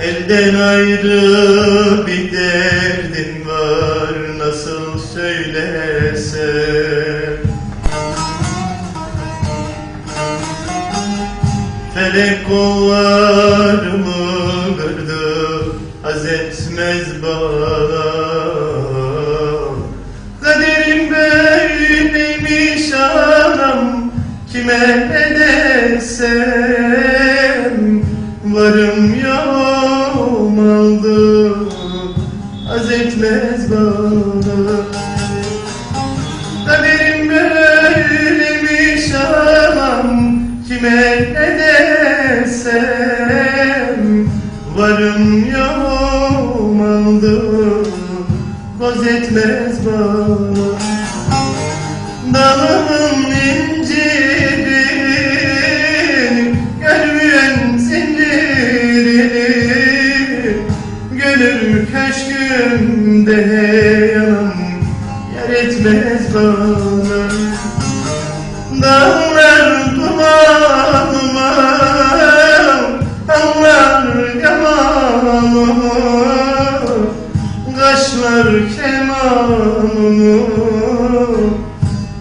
Elden ayrı bir derdim var nasıl söylesem Felek kollarımı kırdı haz etmez bana. Kime ne Varım yoğum aldı haz etmez bana. Kaderim böyleymiş anam kime ne Varım yoğum aldı Vaz etmez bana. Dalımın köşkümde yanım Yer etmez bana Dağlar dumanıma Anlar yamanıma. Kaşlar kemanımı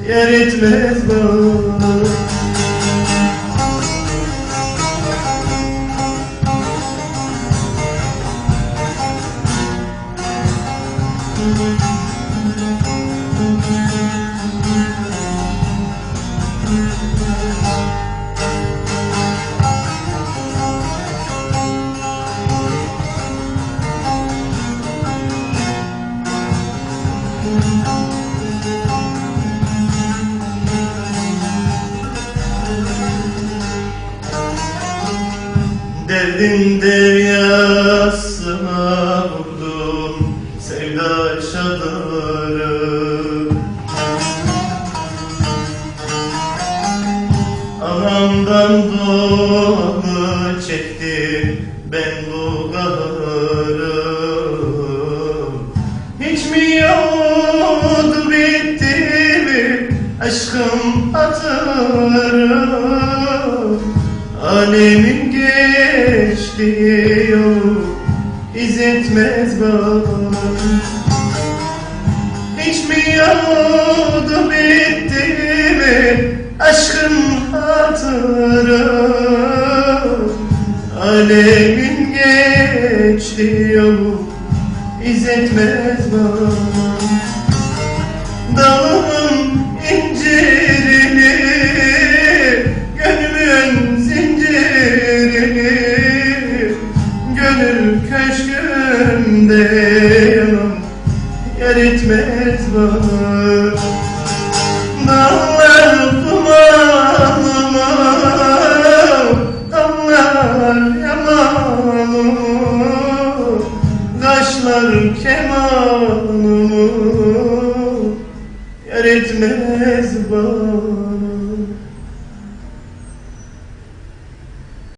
Yer etmez bana Derdim deryasına vurdum sevda çadırı Anamdan doğanı çekti ben bu kahırı Hiç mi yoktu bitti mi aşkım hatırı Alemin geçtiği yol iz etmez bana. Hiç mi yoldu bitti mi aşkın hatırı Alemin geçtiği yol iz etmez köşkümde yanım Yer etmez bana Dağlar dumanıma Damlar yamanıma Kaşlar kemanıma Yer etmez bana